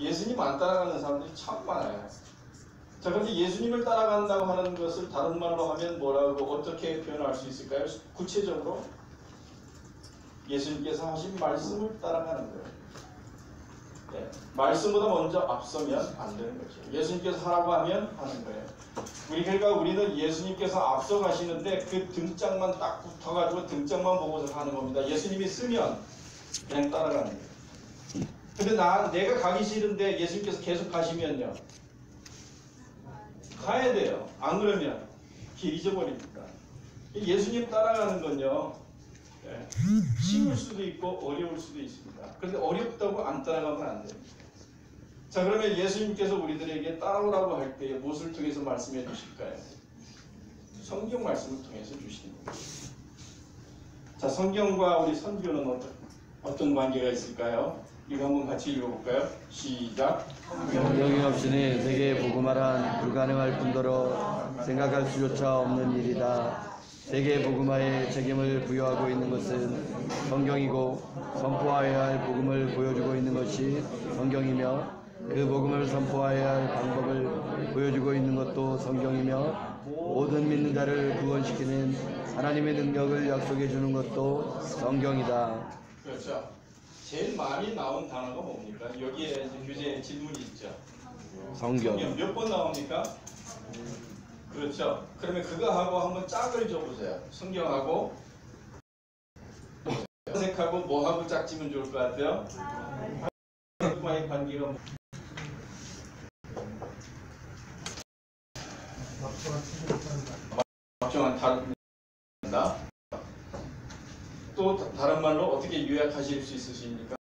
예수님 안 따라가는 사람들이 참 많아요. 자, 그런데 예수님을 따라간다고 하는 것을 다른 말로 하면 뭐라고 어떻게 표현할 수 있을까요? 구체적으로 예수님께서 하신 말씀을 따라가는 거예요. 네, 말씀보다 먼저 앞서면 안 되는 거죠. 예수님께서 하라고 하면 하는 거예요. 우리 그러니까 우리는 예수님께서 앞서 가시는데 그 등짝만 딱 붙어가지고 등짝만 보고서 하는 겁니다. 예수님이 쓰면 그냥 따라가는 거예요. 근데 나 내가 가기 싫은데 예수님께서 계속 가시면요. 가야 돼요. 안 그러면 길 잊어버립니다. 예수님 따라가는 건요. 네, 쉬울 수도 있고 어려울 수도 있습니다. 그런데 어렵다고 안 따라가면 안 돼요. 자 그러면 예수님께서 우리들에게 따라오라고 할 때 무엇을 통해서 말씀해 주실까요? 성경 말씀을 통해서 주시는 겁니다. 자 성경과 우리 선교는 어떤, 어떤 관계가 있을까요? 이거 한번 같이 읽어볼까요? 시작. 성경이 없이는 세계에 복음화란 불가능할 뿐더러 생각할 수조차 없는 일이다. 세계 복음화에 책임을 부여하고 있는 것은 성경이고 선포하여야 할 복음을 보여주고 있는 것이 성경이며 그 복음을 선포하여야 할 방법을 보여주고 있는 것도 성경이며 모든 믿는 자를 구원시키는 하나님의 능력을 약속해 주는 것도 성경이다. 그렇죠. 제일 많이 나온 단어가 뭡니까? 여기에 이제 교재 질문이 있죠. 성경. 몇 번 나옵니까? 그렇죠. 그러면 그거 하고 한번 짝을 줘보세요. 성경하고 색하고 뭐하고 짝지면 좋을 것 같아요? 하나님과의 관계가 뭐- 막중한 다른다. 또 다른 말로 어떻게 요약하실 수 있으십니까?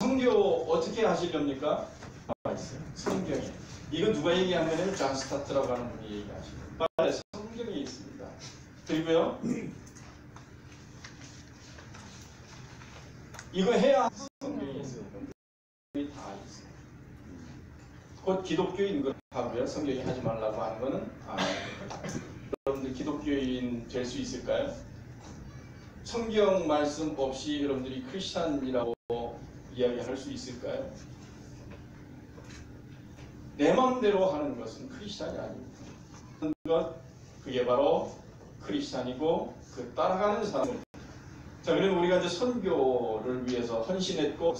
성교 어떻게 하시렵니까? 성경에. 이거 누가 얘기하면은 존 스타트라고 하는 분이 얘기하시고 빨리 성경에 있습니다. 그리고요. 이거 해야 성경에 있어요. 성경이 다 있어요. 곧 기독교인 거 하고요. 성경이 하지 말라고 하는 거는 아, 여러분들 기독교인 될 수 있을까요? 성경 말씀 없이 여러분들이 크리스찬이라고 이야기할 수 있을까요? 내 마음대로 하는 것은 크리스찬이 아닙니다. 그게 바로 크리스찬이고 그 따라가는 사람. 자, 그러면 우리가 이제 선교를 위해서 헌신했고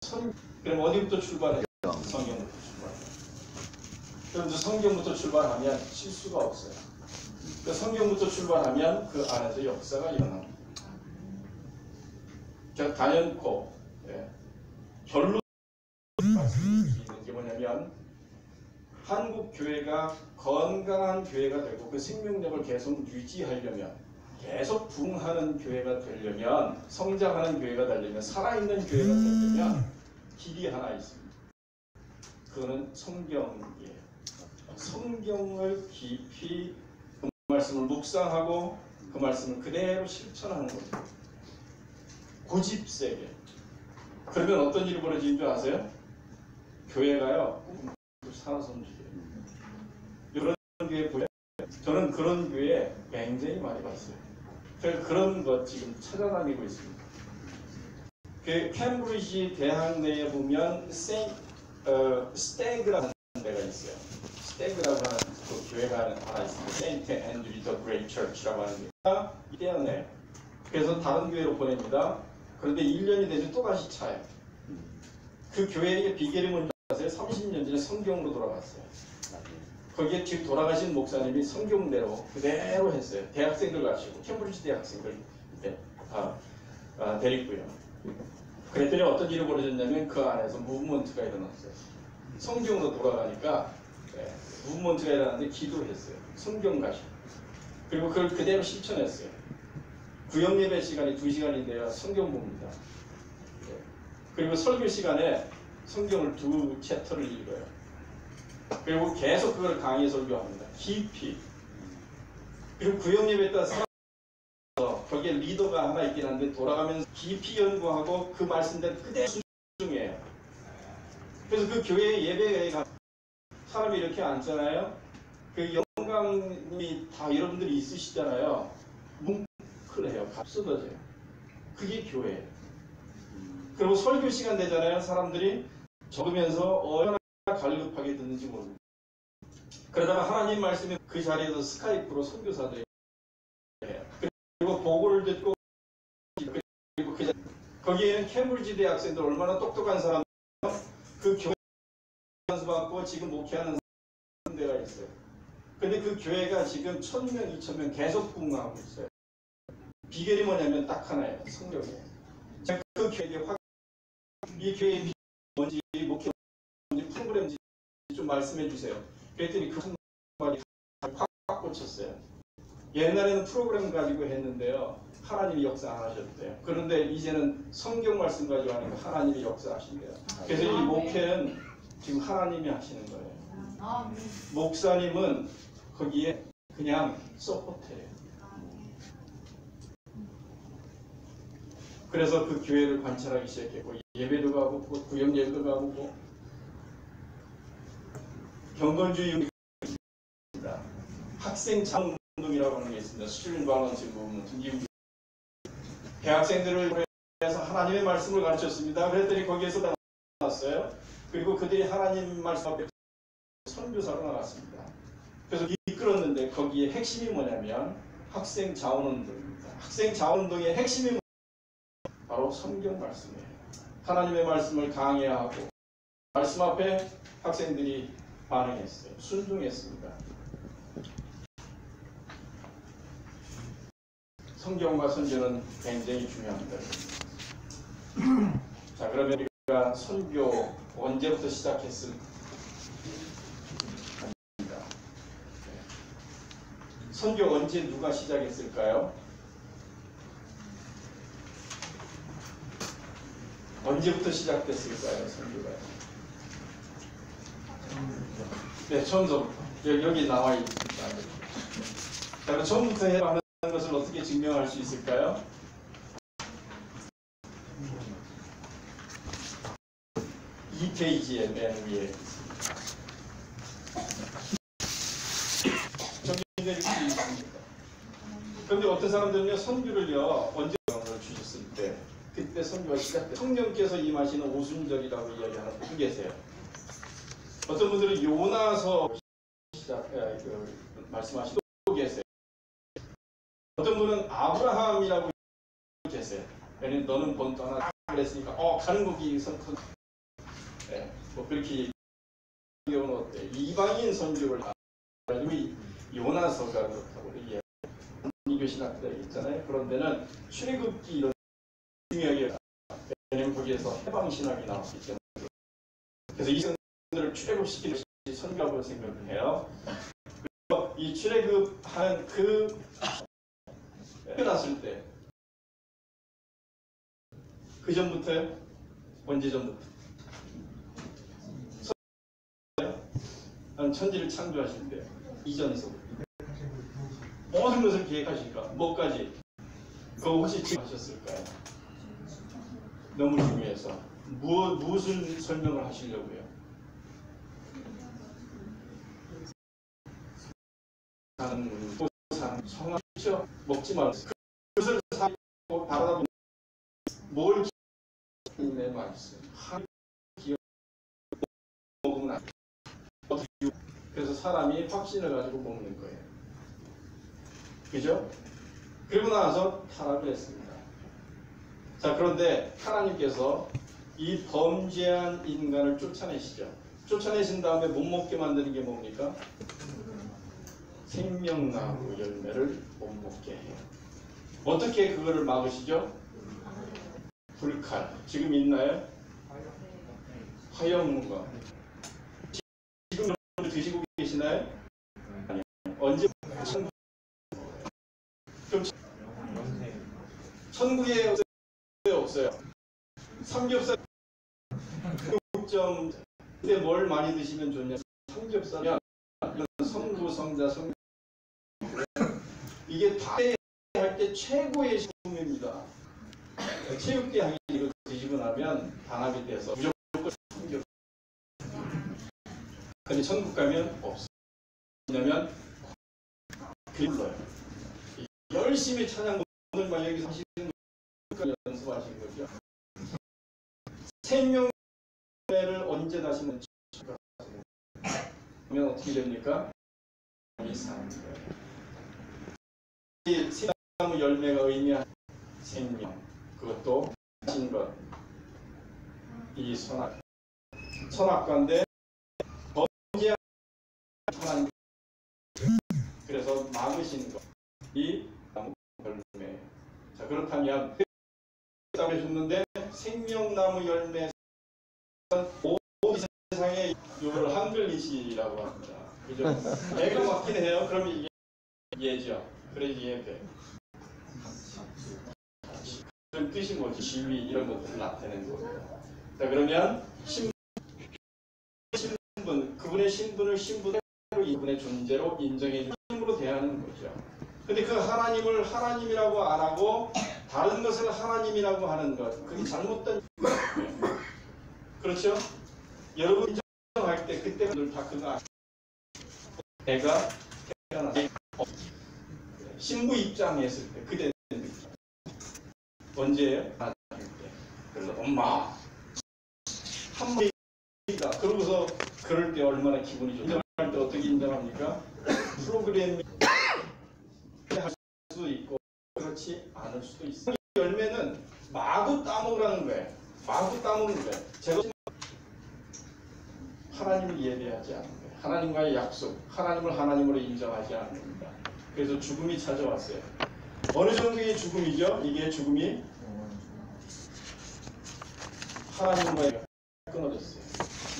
선 그럼 어디부터 출발해요? 성경부터 출발. 그럼 성경부터 출발하면 실수가 없어요. 그 성경부터 출발하면 그 안에서 역사가 일어납니다. 자, 단연코 예. 결론 말씀드릴 수 있는 게 뭐냐면 한국 교회가 건강한 교회가 되고 그 생명력을 계속 유지하려면 계속 부흥하는 교회가 되려면 성장하는 교회가 되려면 살아있는 교회가 되려면 길이 하나 있습니다. 그거는 성경이에요. 성경을 깊이 그 말씀을 묵상하고 그 말씀을 그대로 실천하는 거죠. 고집 세게. 그러면 어떤 일이 벌어지는 줄 아세요? 교회가요, 움직여요. 이런 교회 보여 저는 그런 교회 굉장히 많이 봤어요. 그래서 그런 것 지금 찾아다니고 있습니다. 그 캠브리지 대학 내에 보면 생, 어, 스태그라는 데가 있어요. 스태그라고 하는 그 교회가 하나 있습니다. 세인트 앤드류 더 그레이트 처치라고 하는 교회가 떼어내요. 그래서 다른 교회로 보냅니다. 그런데 1년이 되면 또 다시 차요. 그 교회의 비결이 뭔지 아세요? 30년 전에 성경으로 돌아갔어요. 거기에 지금 돌아가신 목사님이 성경대로 그대로 했어요. 대학생들 가시고 캠브리지 대학생들 이제 아, 아, 데리고요. 그랬더니 어떤 일이 벌어졌냐면 그 안에서 무브먼트가 일어났어요. 성경으로 돌아가니까 네, 무브먼트가 일어났는데 기도했어요. 성경 가시고 그리고 그걸 그대로 실천했어요. 구역 예배 시간이 2시간인데요. 성경 봅니다. 네. 그리고 설교 시간에 성경을 두 챕터를 읽어요. 그리고 계속 그걸 강의 설교합니다. 깊이. 그리고 구역 예배 때 사람 거기에 리더가 하나 있긴 한데 돌아가면서 깊이 연구하고 그 말씀대로 그대로 순종해요. 그래서 그 교회 예배에 가 사람이 이렇게 앉잖아요. 그 영광이 다 여러분들이 있으시잖아요. 뭉클해요. 값쓰러져요. 그게 교회예요. 그리고 설교 시간 되잖아요. 사람들이 적으면서 얼마나 갈급하게 듣는지 모릅니다. 그러다가 하나님 말씀이 그 자리에서 스카이프로 선교사들이 해요. 그리고 보고를 듣고 그리고 그 자- 거기에는 캠브리지 대학생들 얼마나 똑똑한 사람 그 교회 선수받고 지금 목회하는 데가 있어요. 근데 그 교회가 지금 천명, 이천명 계속 붕하고 있어요. 비결이 뭐냐면 딱 하나예요. 성령이에요. 자, 그 교회에 확, 이 교회의 비결이 뭔지, 목회 뭔지, 프로그램인지 좀 말씀해 주세요. 그랬더니 그 말이 확 꽂혔어요. 옛날에는 프로그램 가지고 했는데요. 하나님이 역사 안 하셨대요. 그런데 이제는 성경 말씀 가지고 하니까 하나님이 역사하신대요. 그래서 이 목회는 지금 하나님이 하시는 거예요. 목사님은 거기에 그냥 서포트해요. 그래서 그 교회를 관찰하기 시작했고 예배도 가고 또 구역 예배도 가고 경건주의 입니다 학생 자ung 운동이라고 하는 게 있습니다. 스튜던 발런스 무브먼트 대학생들을 위해서 하나님의 말씀을 가르쳤습니다. 그랬더니 거기에서 나왔어요. 그리고 그들이 하나님 말씀 앞에 선교사로 나갔습니다. 그래서 이끌었는데 거기에 핵심이 뭐냐면 학생 자원운동입니다. 학생 자원운동의 핵심이 바로 성경 말씀이에요. 하나님의 말씀을 강해야 하고 말씀 앞에 학생들이 반응했어요. 순종했습니다. 성경과 선교는 굉장히 중요합니다. 자, 그러면 우리가 선교 언제부터 시작했을까? 선교 언제 누가 시작했을까요? 언제부터 시작됐을까요, 선교가? 네, 처음부터 여기, 여기 나와 있습니다. 자, 그럼 처음부터 해라는 것을 어떻게 증명할 수 있을까요? 이 페이지에 맨 위에 정리되어 있습니다. 그런데 어떤 사람들은요 선교를요 언제 그때 선교가 시작돼 성령께서 임하시는 오순절이라고 이야기하는 분 계세요. 어떤 분들은 요나서 시작 에, 그, 말씀하시고 계세요. 어떤 분은 아브라함이라고 계세요. 왜냐면 너는 본 떠나 그랬으니까 어 가는 곡이 선선 네, 뭐 그렇게 경우는 어때? 이방인 선교를 이 요나서가 그렇다고 이게 이교 신학들이 있잖아요. 그런 데는 출애굽기 이런 중요하게 왜냐면 거기에서 해방 신학이 나왔기 때문에 그래서 이 성들을 출애굽시키는 선교라고 생각을 해요. 이 출애굽하는 그 끝났을 때 그 전부터요? 언제 전부터? 선- 천지를 창조하실 때 이전서부터 모든 것을 기획하시니까 뭐까지? 그거 혹시 지금 하셨을까요? 너무 중요해서 무엇, 무엇을 설명을 하시려고요? 성함 그렇죠? 먹지 말고 그것을 사고 바라다 뭘 기내 맛있어요. 한 기억 먹으면. 그래서 사람이 확신을 가지고 먹는 거예요. 그죠? 그리고 나서 타락을 했습니다. 자, 그런데 하나님께서 이 범죄한 인간을 쫓아내시죠. 쫓아내신 다음에 못 먹게 만드는 게 뭡니까? 생명나무 열매를 못 먹게 해요. 어떻게 그거를 막으시죠? 불칼. 지금 있나요? 화염무가. 지금 드시고 계시나요? 아니요. 언제 천국에. 삼겹살 점 근데 뭘 많이 드시면 좋냐? 삼겹살이야. 성부 성자 성 이게 다할때 최고의 식품입니다. 체육대 하기 이거 드시고 나면 단합이 돼서 무조건 삼겹. 근데 천국 가면 없어. 왜냐면 불러요. 열심히 찬양 오늘 만 여기서 하시는 거 연습하시는 거죠. 생명을 언제 언제 다시 는 그러면 어떻게 됩니까? 이 사는 거예요. 이 생나무 열매가 의미한 생명 그것도 진 것. 이 선악 선악과인데 범죄 하나님 그래서 막으신 것이 나무 열매. 자 그렇다면 을 줬는데 생명나무 열매 온 세상에 이걸 한글리시라고 합니다. 그죠? 애가 맞긴 해요. 그럼 이게 예죠. 그래 예배. 그런 뜻인 거지. 지위 이런 것들을 나타내는 거예요. 자 그러면 신, 신분 그분의 신분을 신분으로 이분의 존재로 인정해 주는 힘으로 대하는 거죠. 근데 그 하나님을 하나님이라고 안 하고 다른 것을 하나님이라고 하는 것 그게 잘못된 그렇죠? 여러분 인정할 때 그때 늘다 그거 아시죠? 내가 신부 입장에 있을 때 그때 언제예요? 그래서 엄마 한 마리다. 그러고서 그럴 때 얼마나 기분이 좋죠. 인정할 때 어떻게 인정합니까? 프로그램이 할 수도 있고 그렇지 않을 수도 있어요. 이 열매는 마구 따먹으라는 거예요. 마구 따먹는 거예요. 제가 하나님을 예배하지 않는 거예요. 하나님과의 약속, 하나님을 하나님으로 인정하지 않습니다. 그래서 죽음이 찾아왔어요. 어느 정도 의 죽음이죠? 이게 죽음이 하나님과의 끊어졌어요.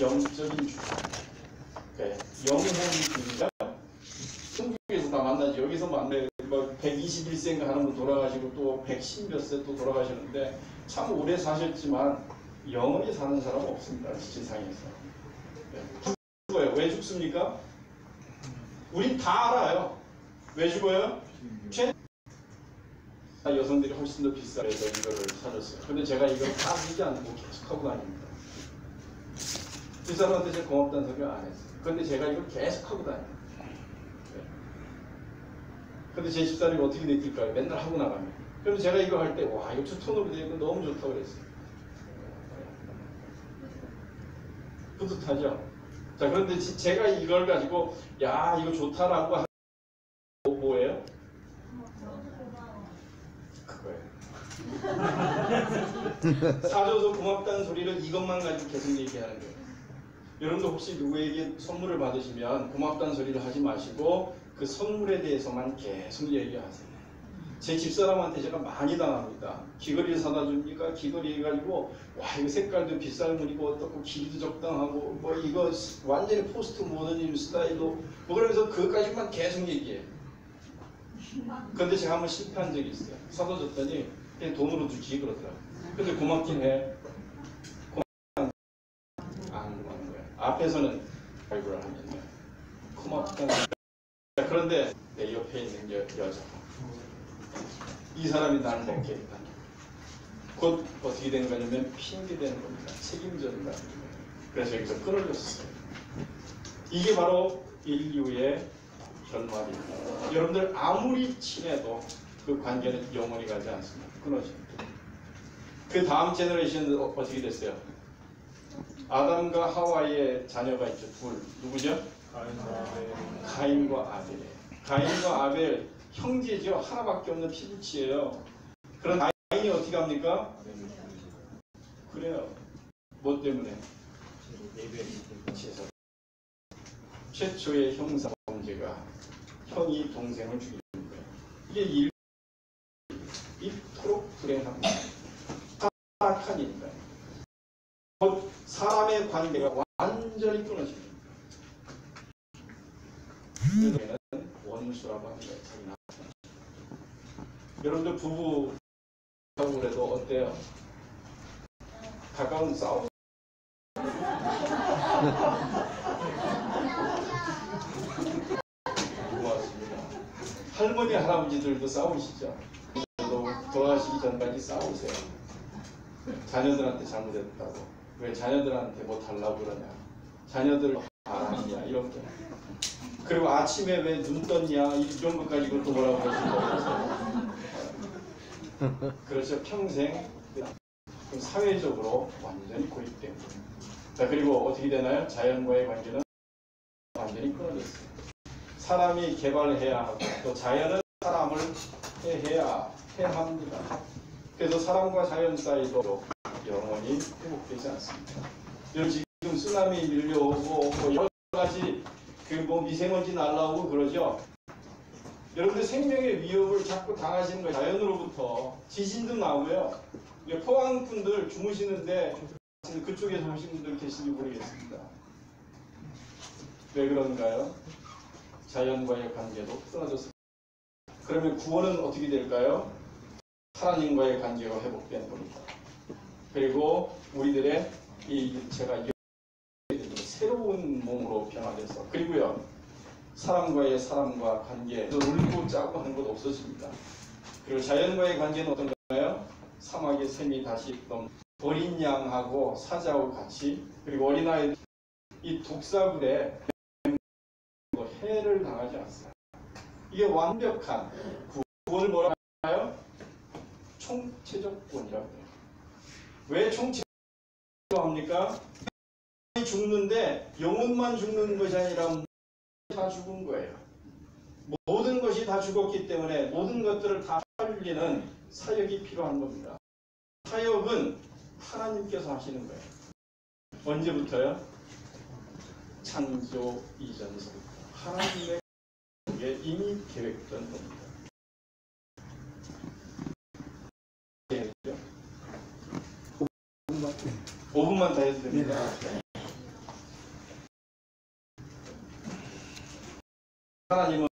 영적인 죽음. 그러니까 영혼이 죽이가 천국에서 다 만나지 여기서 만나요. 뭐 121세인가 하는 분 돌아가시고 또 110몇 세 또 돌아가셨는데 참 오래 사셨지만 영원히 사는 사람 은 없습니다. 지상에서. 네. 죽어요. 왜 죽습니까? 우린 다 알아요. 왜 죽어요? 최 여성들이 훨씬 더 비싸서 이거를 사줬어요. 근데 제가 이걸 다 믿지 않고 계속 하고 다닙니다. 이 사람한테 제가 고맙다는 소리 안 했어요. 근데 제가 이걸 계속 하고 다녀요. 네. 근데 제 집사람이 어떻게 느낄까요? 맨날 하고 나가면. 그럼 제가 이거 할 때, 와, 이거 투톤으로 되어 있고 너무 좋다고 그랬어요. 뿌듯하죠? 자, 그런데 지- 제가 이걸 가지고, 야, 이거 좋다라고 하는 거 뭐예요? 그거예요. 사줘서 고맙다는 소리를 이것만 가지고 계속 얘기하는 거예요. 여러분도 혹시 누구에게 선물을 받으시면 고맙다는 소리를 하지 마시고 그 선물에 대해서만 계속 얘기하세요. 제 집사람한테 제가 많이 당합니다. 귀걸이를 사다 줍니까? 귀걸이 해가지고 와 이거 색깔도 비쌀 물이고 어떻고 길이도 적당하고 뭐 이거 완전히 포스트 모더니즘 스타일로 뭐 그러면서 그것까지만 계속 얘기해요. 근데 제가 한번 실패한 적이 있어요. 사다 줬더니 그냥 돈으로 주지 그러더라고요. 근데 고맙긴 해. 고맙 안 고마운 거야. 앞에서는 발굴을 하면요. 고맙다는 자, 그런데 내 옆에 있는 여, 여자 이 사람이 나를 먹겠다. 곧 어떻게 되는 거냐면 핑계되는 겁니다. 거예요. 그래서 여기서 끊어졌어요. 이게 바로 인류의 결말입니다. 여러분들 아무리 친해도 그 관계는 영원히 가지 않습니다. 끊어집니다. 그 다음 제너레이션은 어- 어떻게 됐어요? 아담과 하와의 자녀가 있죠. 둘. 누구죠? 가인과 아벨. 가인과 아벨 형제죠. 하나밖에 없는 피부치예요. 그런 가인이 어떻게 합니까? 그래요. 뭐 때문에? 제사. 최초의 형사 범죄가 형이 동생을 죽이는 거예요. 이게 일 이토록 불행합니다. 타락한. 곧 사람의 관계가 완전히 끊어집니다. 그래서 원수라고 남편. 여러분들 부부 하고 그래도 어때요? 가까운 싸움. 고맙습니다. 할머니 할아버지들도 싸우시죠. 또 돌아가시기 전까지 싸우세요. 자녀들한테 잘못했다고. 왜 자녀들한테 뭐 달라고 그러냐. 자녀들 아니냐 이렇게. 그리고 아침에 왜 눈 떴냐 이런 것까지 그것도 뭐라고 그래서 그렇죠 평생 사회적으로 완전히 고립된 거예요. 자 그리고 어떻게 되나요? 자연과의 관계는 완전히 끊어졌어요. 사람이 개발해야 하고 또 자연은 사람을 해야 해야 합니다. 그래서 사람과 자연 사이도 영원히 회복되지 않습니다. 지금 쓰나미 밀려오고 뭐 여러 가지 그뭐 미세먼지 날라오고 그러죠. 여러분들 생명의 위협을 자꾸 당하시는 거예요. 자연으로부터 지진도 나오고요. 포항 분들 주무시는데 그쪽에서 오신 분들 계신지 모르겠습니다. 왜 그런가요? 자연과의 관계도 끊어졌습니다. 그러면 구원은 어떻게 될까요? 하나님과의 관계가 회복되는 겁니다. 그리고 우리들의 이 육체가 몸으로 변화돼서 그리고요 사람과의 사람과 관계 울고 짜고 하는 것 없어집니다. 그리고 자연과의 관계는 어떤가요? 사막의 샘이 다시 넘 어린 양하고 사자하고 같이 그리고 어린아이 이 독사굴에 해를 당하지 않습니다. 이게 완벽한 구원을 뭐라고 하나요? 총체적 구원이라고 해요. 왜 총체적 합니까? 죽는데 영혼만 죽는 것이 아니라 다 죽은 거예요. 모든 것이 다 죽었기 때문에 모든 것들을 다 살리는 사역이 필요한 겁니다. 사역은 하나님께서 하시는 거예요. 언제부터요? 창조 이전서부터 하나님의 게 이미 계획된 겁니다. 네, 5분만 더 해도 됩니다. 하나님은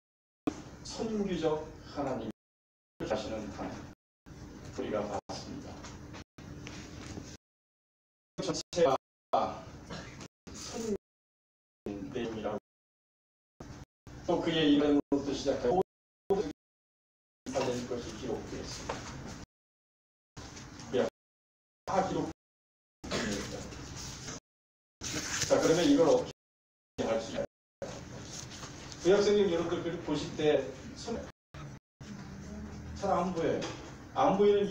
선규적 하나님 하시는 하나님 우리가 봤습니다. 전체가 선 내용이라고 또 그의 이름으로부터 시작하여 받은 것이 기록되었습니다. 예, 다 기록됩니다. 자 그러면 이걸 어떻게? 구약성경 여러분들 보실 때 손, 잘안 보여요. 안 보이는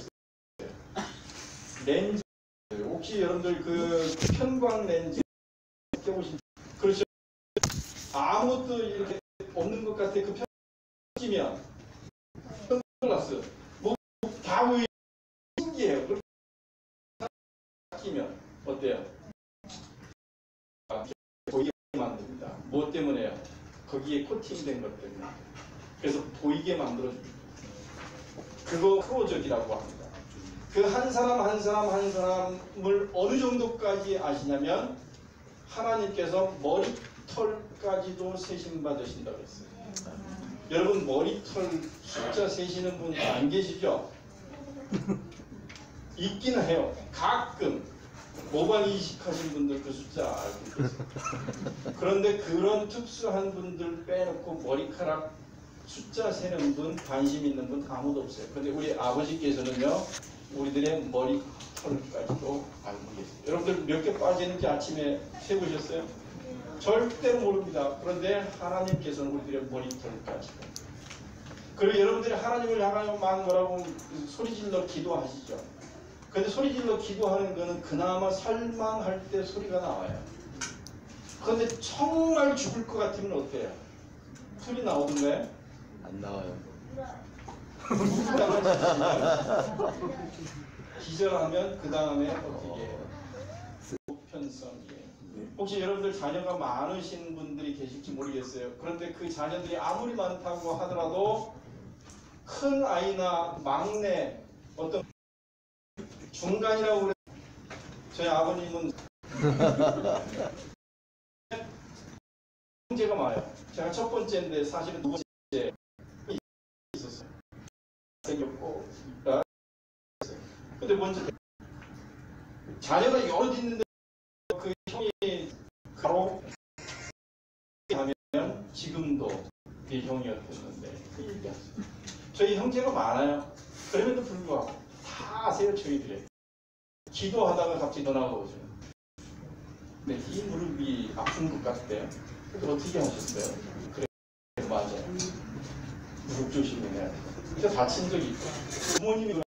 렌즈 혹시 여러분들 그 편광 렌즈 껴보신 그렇죠? 아무것도 이렇게 없는 것 같아 그 편지면 선글라스 뭐다 보이 신기해요. 그렇게 끼면 어때요? 아, 보이게 만듭니다. 뭐 때문에요? 거기에 코팅된 것 때문에. 그래서 보이게 만들어줍니다. 그거 프로적이라고 합니다. 그 한 사람 한 사람 한 사람을 어느 정도까지 아시냐면 하나님께서 머리털까지도 세심 받으신다고 했어요. 여러분 머리털 숫자 세시는 분 안 계시죠? 있기는 해요. 가끔 모발 이식하신 분들 그 숫자 알고 계세요. 그런데 그런 특수한 분들 빼놓고 머리카락 숫자 세는 분, 관심 있는 분 아무도 없어요. 그런데 우리 아버지께서는요, 우리들의 머리 털까지도 알고 계세요. 여러분들 몇 개 빠지는지 아침에 세보셨어요? 절대로 모릅니다. 그런데 하나님께서는 우리들의 머리털까지. 그리고 여러분들이 하나님을 향하여 막 뭐라고 소리 질러 기도하시죠. 근데 소리 질러 기도하는 거는 그나마 살만할 때 소리가 나와요. 그런데 정말 죽을 것 같으면 어때요? 소리 나오던가요? 안 나와요. 기절하면 그 다음에 어떻게 해요? 보편성이에요. 혹시 여러분들 자녀가 많으신 분들이 계실지 모르겠어요. 그런데 그 자녀들이 아무리 많다고 하더라도 큰 아이나 막내 어떤 중간이라고 그래. 저희 아버님은 형제가 많아요. 제가 첫 번째인데 사실은 두 번째 있었어요. 생겼고, 근데 먼저 자녀가 여럿 있는데 그 형이 가로 하면 지금도 그 형이었는데 그. 저희 형제가 많아요. 그럼에도 불구하고 다 아세요 저희들이. 기도하다가 갑자기 전화가 오죠. 네, 이 무릎이 아픈 것 같대요. 그래서 어떻게 하셨어요? 그래, 맞아요. 무릎 조심해야 돼. 진짜 다친 적이 있고 부모님이